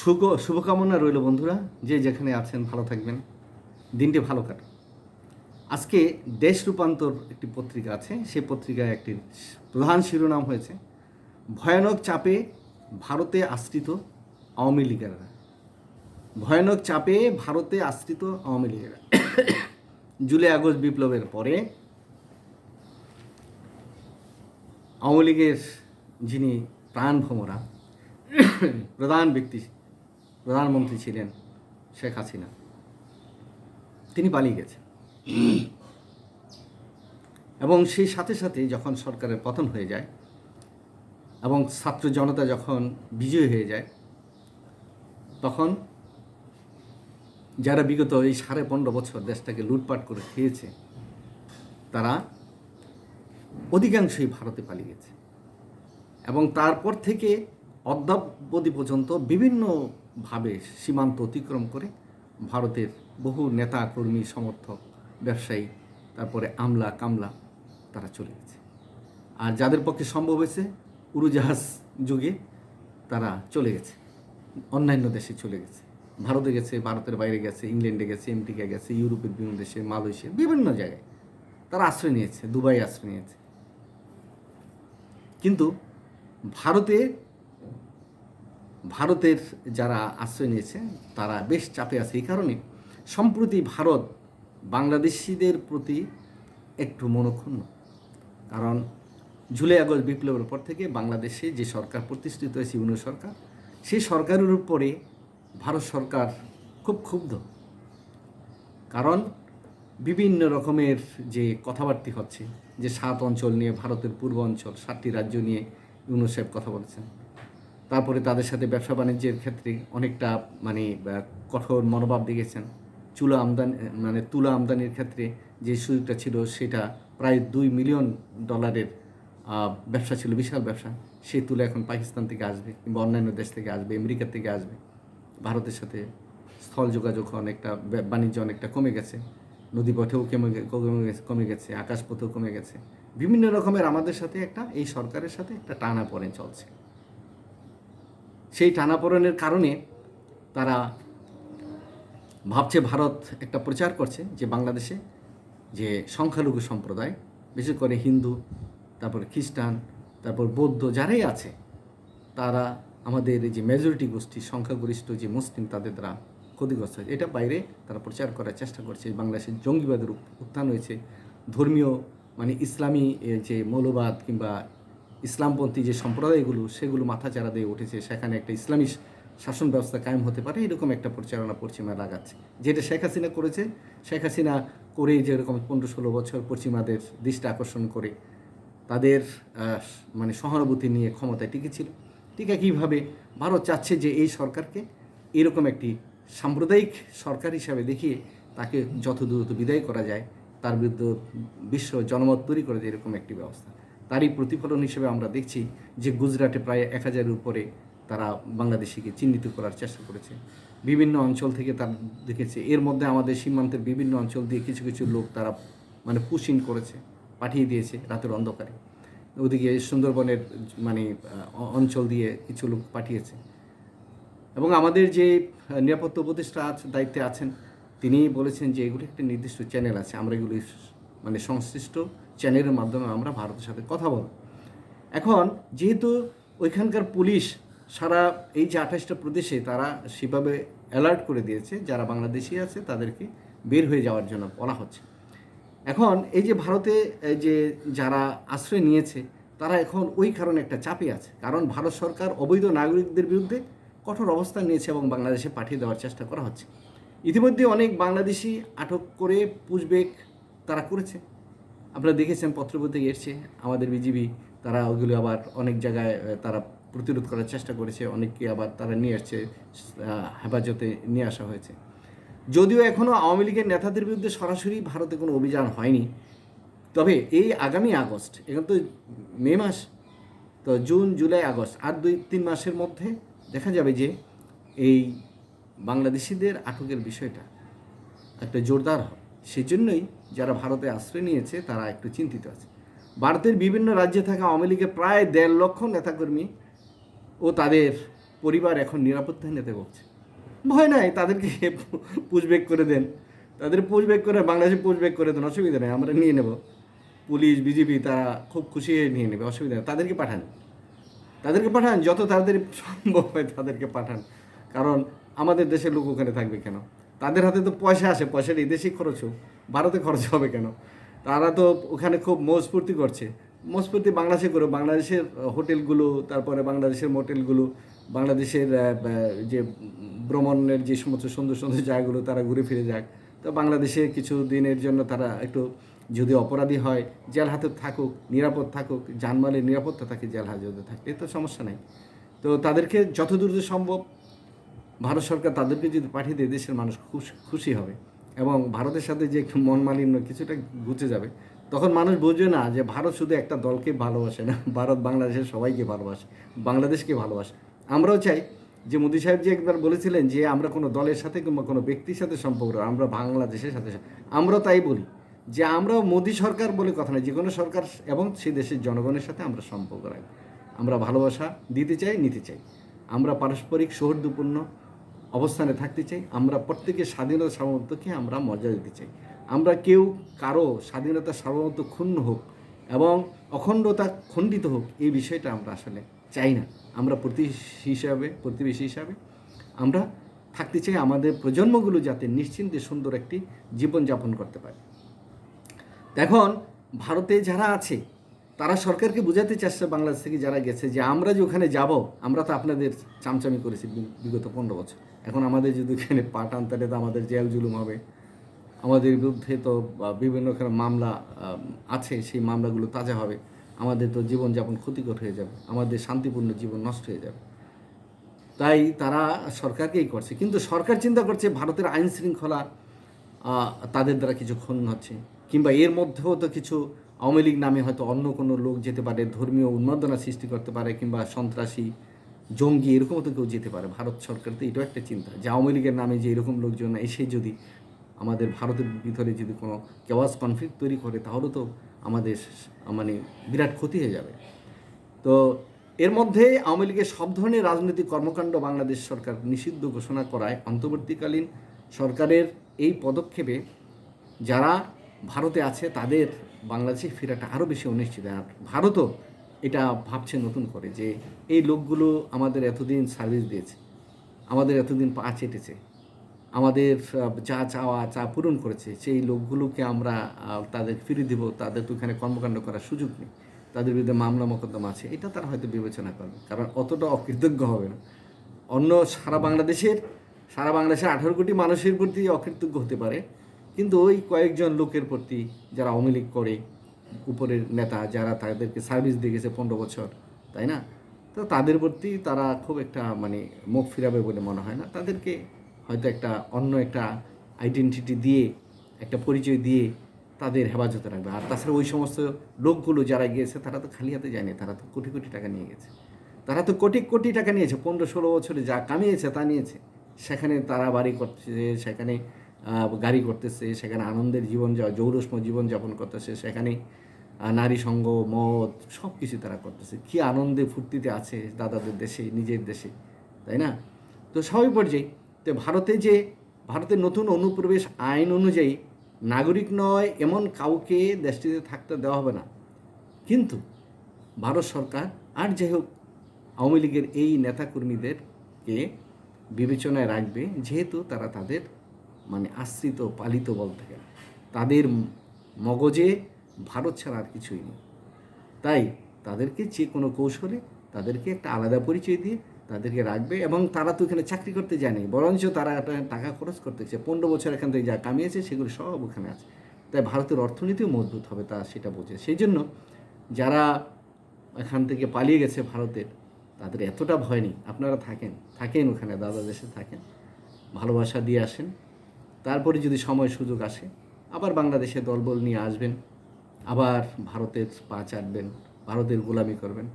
শুভ, শুভকামনা রইল বন্ধুরা। যে যেখানে আছেন, ভালো থাকবেন। দিনটি ভালো কাটুক। আজকে দেশ রূপান্তর একটি পত্রিকা আছে। সেই পত্রিকায় একটি প্রধান শিরোনাম হয়েছে, ভয়ানক চাপে ভারতে আশ্রিত আওয়ামী লীগেরা। ভয়ানক চাপে ভারতে আশ্রিত আওয়ামী লীগেরা। জুলাই, আগস্ট বিপ্লবের পরে আওয়ামী লীগের যিনি প্রাণভমরা, প্রধান ব্যক্তি প্রধানমন্ত্রী ছিলেন শেখ হাসিনা। তিনি পালিয়ে গেছেন। এবং সেই সাথে সাথে যখন সরকারের পতন হয়ে যায় এবং ছাত্র জনতা যখন বিজয় হয়ে যায়, তখন যারা বিগত এই সাড়ে পনেরো বছর দেশটাকে লুটপাট করে খেয়েছে, তারা অধিকাংশই ভারতে পালিয়ে গেছে। এবং তারপর থেকে অদ্যাবধি পর্যন্ত বিভিন্নভাবে সীমান্ত অতিক্রম করে ভারতের বহু নেতা, কর্মী, সমর্থক, ব্যবসায়ী, তারপরে আমলা, কামলা তারা চলে গেছে। আর যাদের পক্ষে সম্ভব হয়েছে, উড়োজাহাজ যুগে তারা চলে গেছে। অন্যান্য দেশে চলে গেছে। ভারতে গেছে, ভারতের বাইরে গেছে, ইংল্যান্ডে গেছে আমেরিকা গেছে, ইউরোপের বিভিন্ন দেশে, মালয়েশিয়া, বিভিন্ন জায়গায় তারা আশ্রয় নিয়েছে, দুবাই আশ্রয় নিয়েছে। কিন্তু ভারতে ভারতের যারা আশ্রয় নিয়েছে, তারা বেশ চাপে আছে এই কারণে। সম্প্রতি ভারত বাংলাদেশিদের প্রতি একটু মনক্ষুণ্ণ। কারণ জুলাই আগস্ট বিপ্লবের পর থেকে বাংলাদেশে যে সরকার প্রতিষ্ঠিত হয়েছে, ইউনিয়ন সরকার, সেই সরকারের উপরে ভারত সরকার খুব ক্ষুব্ধ। কারণ বিভিন্ন রকমের যে কথাবার্তি হচ্ছে, যে সাত অঞ্চল নিয়ে, ভারতের পূর্ব অঞ্চল, সাতটি রাজ্য নিয়ে ইউনুসেফ কথা বলেছেন। তারপরে তাদের সাথে ব্যবসা বাণিজ্যের ক্ষেত্রে অনেকটা মানে কঠোর মনোভাব দেখেছেন। চুলা আমদানি মানে তুলা আমদানির ক্ষেত্রে যে সুযোগটা ছিল সেটা প্রায় দুই মিলিয়ন ডলারের ব্যবসা ছিল, বিশাল ব্যবসা। সেই তুলা এখন পাকিস্তান থেকে আসবে কিংবা অন্যান্য দেশ থেকে আসবে, আমেরিকা থেকে আসবে। ভারতের সাথে স্থল যোগাযোগ অনেকটা বাণিজ্য অনেকটা কমে গেছে। নদীপথেও কমে গেছে কমে গেছে, আকাশপথেও কমে গেছে। বিভিন্ন রকমের আমাদের সাথে একটা, এই সরকারের সাথে একটা টানা পড়েন চলছে। সেই টানাপোড়েনের কারণে তারা ভাবছে ভারত একটা প্রচার করছে যে বাংলাদেশে যে সংখ্যালঘু সম্প্রদায়, বিশেষ করে হিন্দু, তারপর খ্রিস্টান, তারপর বৌদ্ধ যারাই আছে, তারা আমাদের যে মেজরিটি গোষ্ঠী, সংখ্যাগরিষ্ঠ যে মুসলিম তাদের দ্বারা ক্ষতিগ্রস্ত হয়েছে এটা বাইরে তারা প্রচার করার চেষ্টা করছে। বাংলাদেশের জঙ্গিবাদের উত্থান হয়েছে। ধর্মীয় মানে ইসলামী যে মৌলবাদ কিংবা ইসলামপন্থী যে সম্প্রদায়গুলো, সেগুলো মাথাচাড়া দিয়ে উঠেছে। সেখানে একটা ইসলামী শাসন ব্যবস্থা কায়েম হতে পারে, এরকম একটা প্রচারণা পশ্চিমা লাগাচ্ছে। যেটা শেখ হাসিনা করেছে, শেখ হাসিনা করে যেরকম পনেরো ষোলো বছর পশ্চিমাদের দৃষ্টি আকর্ষণ করে, তাদের মানে সহানুভূতি নিয়ে ক্ষমতায় টিকেছিল ঠিক একইভাবে ভারত চাচ্ছে যে এই সরকারকে এরকম একটি সাম্প্রদায়িক সরকার হিসাবে দেখিয়ে তাকে যত দ্রুত বিদায় করা যায়। তার বিরুদ্ধে বিশ্ব জনমত তৈরি করে এরকম একটি ব্যবস্থা। তারই প্রতিফলন হিসেবে আমরা দেখছি যে গুজরাটে প্রায় এক হাজারের উপরে তারা বাংলাদেশিকে চিহ্নিত করার চেষ্টা করেছে। বিভিন্ন অঞ্চল থেকে তারা দেখেছে। এর মধ্যে আমাদের সীমান্তের বিভিন্ন অঞ্চল দিয়ে কিছু কিছু লোক তারা মানে পুশিন করেছে, পাঠিয়ে দিয়েছে রাতের অন্ধকারে। ওদিকে সুন্দরবনের মানে অঞ্চল দিয়ে কিছু লোক পাঠিয়েছে। এবং আমাদের যে নিরাপত্তা উপদেষ্টা আছ- দায়িত্বে আছেন তিনি বলেছেন যে এগুলি একটা নির্দিষ্ট চ্যানেল আছে, আমরা এগুলি মানে সংশ্লিষ্ট চ্যানেলের মাধ্যমে আমরা ভারতের সাথে কথা বলব। এখন যেহেতু ওইখানকার পুলিশ সারা এই যে আঠাশটা প্রদেশে তারা সেভাবে অ্যালার্ট করে দিয়েছে, যারা বাংলাদেশি আছে তাদেরকে বের হয়ে যাওয়ার জন্য বলা হচ্ছে। এখন এই যে ভারতে যে যারা আশ্রয় নিয়েছে, তারা এখন ওই কারণে একটা চাপে আছে। কারণ ভারত সরকার অবৈধ নাগরিকদের বিরুদ্ধে কঠোর অবস্থান নিয়েছে এবং বাংলাদেশে পাঠিয়ে দেওয়ার চেষ্টা করা হচ্ছে। ইতিমধ্যে অনেক বাংলাদেশি আটক করে পুষবেক তারা করেছে। আপনারা দেখেছেন পত্রপত্রিকা এসছে, আমাদের বিজিবি, তারা ওগুলো আবার অনেক জায়গায় তারা প্রতিরোধ করার চেষ্টা করেছে, অনেককে আবার তারা নিয়ে আসছে হেফাজতে নিয়ে আসা হয়েছে। যদিও এখনও আওয়ামী লীগের নেতাদের বিরুদ্ধে সরাসরি ভারতে কোনো অভিযান হয়নি, তবে এই আগামী আগস্ট, এখন তো মে মাস, তো জুন, জুলাই, আগস্ট, আর দুই, তিন মাসের মধ্যে দেখা যাবে যে এই বাংলাদেশিদের আটকের বিষয়টা একটা জোরদার হয়। সেই জন্যই যারা ভারতে আশ্রয় নিয়েছে, তারা একটু চিন্তিত আছে। ভারতের বিভিন্ন রাজ্যে থাকা আওয়ামী লীগের প্রায় দেড় লক্ষ নেতাকর্মী ও তাদের পরিবার এখন নিরাপত্তা নিরাপত্তাহীনতায় ভুগছে ভয় নাই, তাদেরকে পুষব্যাক করে দেন। তাদের পুষব্যাক করে, বাংলাদেশে পুষব্যাক করে দেন, অসুবিধা নেই, আমরা নিয়ে নেব। পুলিশ বিজেপি তারা খুব খুশি হয়ে নিয়ে নেবে, অসুবিধা নেই, তাদেরকে পাঠান। তাদেরকে পাঠান, যত তাড়াতাড়ি সম্ভব হয় তাদেরকে পাঠান। কারণ আমাদের দেশের লোক ওখানে থাকবে কেন? তাদের হাতে তো পয়সা আসে পয়সাটা এই দেশেই খরচ হোক ভারতে খরচ হবে কেন? তারা তো ওখানে খুব মজস্ফূর্তি করছে। মজস্ফূর্তি বাংলাদেশে করে বাংলাদেশের হোটেলগুলো, তারপরে বাংলাদেশের মোটেলগুলো, বাংলাদেশের যে ভ্রমণের যে সমস্ত সুন্দর সুন্দর জায়গাগুলো তারা ঘুরে ফিরে যাক। তো বাংলাদেশে কিছু দিনের জন্য তারা একটু যদি অপরাধী হয়, জেল হাতে থাকুক, নিরাপদ থাকুক জানমালের নিরাপত্তা থাকে জেল হাজতে থাকলে, তো সমস্যা নাই। তো তাদেরকে যতদূর সম্ভব, ভারত সরকার তাদেরকে যদি পাঠিয়ে দেয়, দেশের মানুষ খুশি হবে। এবং ভারতের সাথে যে মন মালিন্য কিছুটা ঘুচে যাবে, তখন মানুষ বুঝবে না যে ভারত শুধু একটা দলকে ভালোবাসে না, ভারত বাংলাদেশের সবাইকে ভালোবাসে, বাংলাদেশকে ভালোবাসে। আমরাও চাই যে মোদী সাহেব যে একবার বলেছিলেন যে আমরা কোনো দলের সাথে কিংবা কোনো ব্যক্তির সাথে সম্পর্ক আমরা বাংলাদেশের সাথে আমরাও তাই বলি যে আমরাও মোদী সরকার বলে কথা নয়, যে কোনো সরকার এবং সেই দেশের জনগণের সাথে আমরা সম্পর্ক রাখব। আমরা ভালোবাসা দিতে চাই, নিতে চাই। আমরা পারস্পরিক সৌহার্দ্যপূর্ণ অবস্থানে থাকতে চাই, আমরা প্রত্যেকের স্বাধীনতা সার্বভৌমত্বকে আমরা মর্যাদা দিতে চাই। আমরা কেউ কারও স্বাধীনতা সার্বভৌমত্ব ক্ষুণ্ণ হোক এবং অখণ্ডতা খণ্ডিত হোক, এই বিষয়টা আমরা আসলে চাই না। আমরা প্রতিবেশী হিসাবে প্রতিবেশী হিসাবে আমরা থাকতে চাই, আমাদের প্রজন্মগুলো যাতে নিশ্চিন্তে সুন্দর একটি জীবনযাপন করতে পারে। এখন ভারতে যারা আছে, তারা সরকারকে বোঝাতে চাচ্ছে বাংলাদেশ থেকে যারা গেছে যে আমরা যে ওখানে যাব, আমরা তো আপনাদের চামচামি করেছি বিগত পনেরো বছর। এখন আমাদের যদি এখানে পাঠান তাহলে তো আমাদের জেল জুলুম হবে। আমাদের বিরুদ্ধে তো বিভিন্ন মামলা আছে, সেই মামলাগুলো তাজা হবে। আমাদের তো জীবনযাপন ক্ষতিকর হয়ে যাবে। আমাদের শান্তিপূর্ণ জীবন নষ্ট হয়ে যাবে। তাই তারা সরকারকেই করছে। কিন্তু সরকার চিন্তা করছে ভারতের আইন শৃঙ্খলা তাদের দ্বারা কিছু ক্ষুণ্ণ হচ্ছে। কিংবা এর মধ্যেও তো কিছু আওয়ামী লীগ নামে হয়তো অন্য কোনো লোক যেতে পারে, ধর্মীয় উন্মাদনা সৃষ্টি করতে পারে, কিংবা সন্ত্রাসী জঙ্গি এরকম তো কেউ যেতে পারে। ভারত সরকার তো এটাও একটা চিন্তা। যে আওয়ামী লীগের নামে যে এরকম লোকজন এসে যদি আমাদের ভারতের ভিতরে যদি কোনো কেওয়াস কনফ্লিক্ট তৈরি করে, তাহলে তো আমাদের মানে বিরাট ক্ষতি হয়ে যাবে। তো এর মধ্যে আওয়ামী লীগের সব ধরনের রাজনৈতিক কর্মকাণ্ড বাংলাদেশ সরকার নিষিদ্ধ ঘোষণা করায় অন্তর্বর্তীকালীন সরকারের এই পদক্ষেপে যারা ভারতে আছে, তাদের বাংলাদেশে ফেরাটা আরও বেশি অনিশ্চিত। আর ভারতও এটা ভাবছে নতুন করে যে এই লোকগুলো আমাদের এতদিন সার্ভিস দিয়েছে, আমাদের এতদিন পা চেটেছে, আমাদের যা চাওয়া চা পূরণ করেছে, সেই লোকগুলোকে আমরা তাদের ফিরিয়ে দিব, তাদের তো এখানে কর্মকাণ্ড করার সুযোগ নেই, তাদের বিরুদ্ধে মামলা মোকদ্দমা আছে, এটা তারা হয়তো বিবেচনা করবে, কারণ অতটা অকৃতজ্ঞ হবে না। অন্য সারা বাংলাদেশের সারা বাংলাদেশের আঠারো কোটি মানুষের প্রতি অকৃতজ্ঞ হতে পারে, কিন্তু ওই কয়েকজন লোকের প্রতি যারা আওয়ামী লীগ করে উপরের নেতা যারা তাদেরকে সার্ভিস দিয়ে গেছে পনেরো বছর, তাই না? তো তাদের প্রতি তারা খুব একটা মানে মুখ ফিরাবে বলে মনে হয় না। তাদেরকে হয়তো একটা অন্য একটা আইডেন্টিটি দিয়ে, একটা পরিচয় দিয়ে তাদের হেফাজতে রাখবে। আর তাছাড়া ওই সমস্ত লোকগুলো যারা গিয়েছে, তারা তো খালি হাতে যায়নি, তারা তো কোটি কোটি টাকা নিয়ে গেছে। তারা তো কোটি কোটি টাকা নিয়েছে, পনেরো ষোলো বছরে যা কামিয়েছে তা নিয়েছে। সেখানে তারা বাড়ি করছে, সেখানে গাড়ি করতেছে সেখানে আনন্দের জীবন যা- জৌরস্ম জীবনযাপন করতেছে, সেখানে নারী সঙ্গ, মদ সব কিছু তারা করতেছে। কি আনন্দে ফুর্তিতে আছে দাদাদের দেশে, নিজের দেশে, তাই না? তো সবাই পর্যায়ে, তো ভারতে যে, ভারতের নতুন অনুপ্রবেশ আইন অনুযায়ী নাগরিক নয় এমন কাউকে দেশটিতে থাকতে দেওয়া হবে না। কিন্তু ভারত সরকার আর যাই হোক, আওয়ামী লীগের এই নেতাকর্মীদেরকে বিবেচনায় রাখবে, যেহেতু তারা তাদের মানে আশ্রিত, পালিত বলতে গেলে তাদের মগজে ভারত ছাড়া আর কিছুই নেই। তাই তাদেরকে যে কোনো কৌশলে তাদেরকে একটা আলাদা পরিচয় দিয়ে তাদেরকে রাখবে এবং তারা তো এখানে চাকরি করতে যায়নি বরঞ্চ তারা টাকা খরচ করতেছে পনেরো বছর এখান থেকে যা কামিয়েছে সেগুলো সব ওখানে আছে। তাই ভারতের অর্থনীতিও মজবুত হবে তা সেটা বোঝে। সেই জন্য যারা এখান থেকে পালিয়ে গেছে ভারতের, তাদের এতটা ভয় নেই। আপনারা থাকেন থাকেন ওখানে, দাদা দেশে থাকেন। ভালোবাসা দিয়ে আসেন। তারপরে যদি সময় সুযোগ আসে, আবার বাংলাদেশে দলবল নিয়ে আসবেন, আবার ভারতের পা চাটবেন, ভারতের গোলামি করবেন,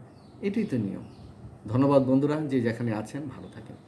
এটাই তো নিয়ম। ধন্যবাদ বন্ধুরা যে যেখানে আছেন, ভালো থাকেন।